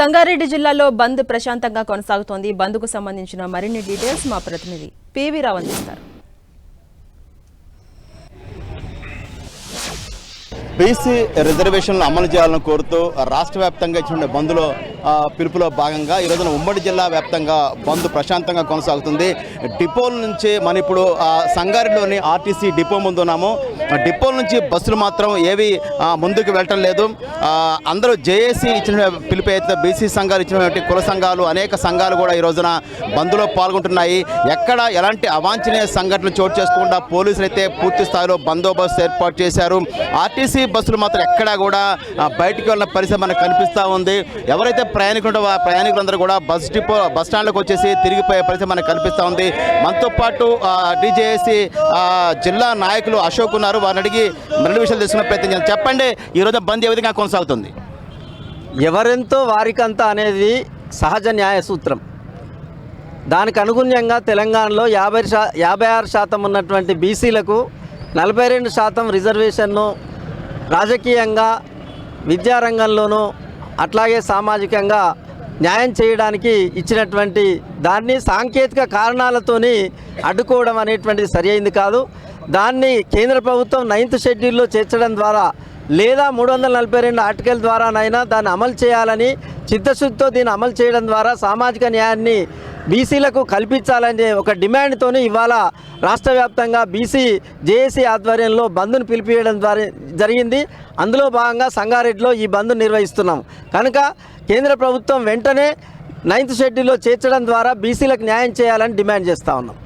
సంగారెడ్డి జిల్లాలో బంద్ ప్రశాంతంగా కొనసాగుతోంది. బంద్కు సంబంధించిన మరిన్ని డీటెయిల్స్ మా ప్రతినిధి పివి రావు అందిస్తారు బీసీ రిజర్వేషన్లు అమలు చేయాలని కోరుతూ రాష్ట్ర వ్యాప్తంగా ఇచ్చిన బంద్లో పిలుపులో భాగంగా ఈ రోజున ఉమ్మడి జిల్లా వ్యాప్తంగా బంద్ ప్రశాంతంగా కొనసాగుతుంది. డిపోల నుంచి మనం ఇప్పుడు ఆ, సంగారెడ్డిలోని ఆర్టీసీ డిపో ముందు ఉన్నాము. డిపోల నుంచి బస్సులు మాత్రం ఏవి ముందుకు వెళ్ళటం లేదు. అందరూ జేఏసీ ఇచ్చిన పిలుపు అయితే బీసీ సంఘాలు ఇచ్చినటువంటి కుల సంఘాలు అనేక సంఘాలు కూడా ఈ రోజున బంద్లో పాల్గొంటున్నాయి. ఎక్కడ ఎలాంటి అవాంఛనీయ సంఘటనలు చోటు చేసుకుండా పోలీసులు అయితే పూర్తి స్థాయిలో బందోబస్తు ఏర్పాటు చేశారు. ఆర్టీసీ బస్సులు మాత్రం ఎక్కడా కూడా బయటికి వెళ్ళిన పరిస్థితి మనకు కనిపిస్తూ ఉంది. ఎవరైతే ప్రయాణికులు ప్రయాణికులందరూ కూడా బస్ డిపో బస్ స్టాండ్లకు వచ్చేసి తిరిగిపోయే పరిస్థితి మనకు కనిపిస్తూ ఉంది. మనతో పాటు డీజేఏసీ జిల్లా నాయకులు అశోక్ ఉన్నారు. వారిని అడిగి మరిన్ని విషయాలు తెలుసుకునే ప్రయత్నం చెప్పండి ఈ రోజు బంద్ ఏ విధంగా కొనసాగుతుంది? ఎవరెంతో వారికంతా అనేది సహజ న్యాయ సూత్రం. దానికి అనుగుణ్యంగా తెలంగాణలో యాభై శా యాభై ఆరు శాతం ఉన్నటువంటి బీసీలకు నలభై రెండు శాతం రిజర్వేషన్ను రాజకీయంగా విద్యారంగంలోనూ అట్లాగే సామాజికంగా న్యాయం చేయడానికి ఇచ్చినటువంటి దాన్ని సాంకేతిక కారణాలతోని అడ్డుకోవడం అనేటువంటిది సరి కాదు. దాన్ని కేంద్ర ప్రభుత్వం నైన్త్ షెడ్యూల్లో చేర్చడం ద్వారా లేదా మూడు వందల నలభై రెండు ఆర్టికల్ ద్వారానైనా దాన్ని అమలు చేయాలని చిత్తశుద్ధితో దీన్ని అమలు చేయడం ద్వారా సామాజిక న్యాయాన్ని బీసీలకు కల్పించాలనే ఒక డిమాండ్తోని ఇవాళ రాష్ట్ర వ్యాప్తంగా బీసీ జేఏసీ ఆధ్వర్యంలో బంద్ను పిలిపివేయడం ద్వారా జరిగింది. అందులో భాగంగా సంగారెడ్డిలో ఈ బంద్ నిర్వహిస్తున్నాం. కనుక కేంద్ర ప్రభుత్వం వెంటనే నైన్త్ షెడ్యూల్లో చేర్చడం ద్వారా బీసీలకు న్యాయం చేయాలని డిమాండ్ చేస్తూ ఉన్నాం.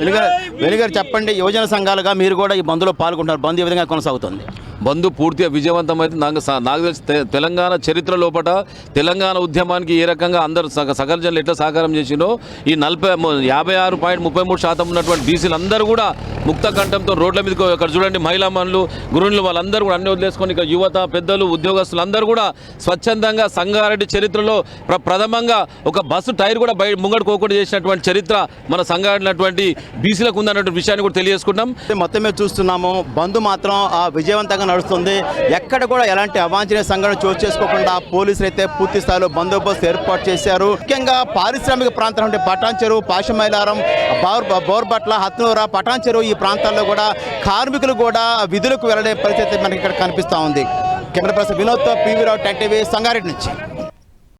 వెలుగారు వెలుగారు చెప్పండి యువజన సంఘాలుగా మీరు కూడా ఈ బంద్లో పాల్గొంటున్నారు. బంద్ ఏ విధంగా కొనసాగుతుంది? బంధు పూర్తిగా విజయవంతమైతే నాకు నాకు తెలిసి తె- తెలంగాణ చరిత్ర లోపల తెలంగాణ ఉద్యమానికి ఏ రకంగా అందరు సగ జనులు ఎట్లా సహకారం చేసిండో ఈ నలభై యాభై ఆరు పాయింట్ ముప్పై మూడు శాతం ఉన్నటువంటి బీసీలు అందరూ కూడా ముక్త కంఠంతో రోడ్ల మీదకి ఇక్కడ చూడండి మహిళా మనులు గురువులు వాళ్ళందరూ కూడా అన్ని వదిలేసుకొని ఇక్కడ యువత పెద్దలు ఉద్యోగస్తులు అందరూ కూడా స్వచ్ఛందంగా సంగారెడ్డి చరిత్రలో ప్ర ప్రథమంగా ఒక బస్సు టైర్ కూడా బయట ముంగడుకోకుండా చేసినటువంటి చరిత్ర మన సంగారెడ్డినటువంటి బీసీలకు ఉందన్నటువంటి విషయాన్ని కూడా తెలియజేసుకుంటాం మొత్తం చూస్తున్నాము. బంధు మాత్రం ఆ, విజయవంతంగా నడుస్తుంది. ఎక్కడ కూడా ఎలాంటి అవాంఛనీయ సంఘటన చోటు చేసుకోకుండా పోలీసులు అయితే పూర్తి స్థాయిలో బందోబస్తు ఏర్పాటు చేశారు. ముఖ్యంగా పారిశ్రామిక ప్రాంతం అంటే పటాన్ చెరువు పాషమైలారం బోర్ బోర్బట్ల హత్నూర పటాన్ చెరువు ఈ ప్రాంతాల్లో కూడా కార్మికులు కూడా విధులకు వెళ్ళడే పరిస్థితి మనకి ఇక్కడ కనిపిస్తూ ఉంది. Camera person వినోద్తో PV Rao tech TV Sangareddy నుంచి.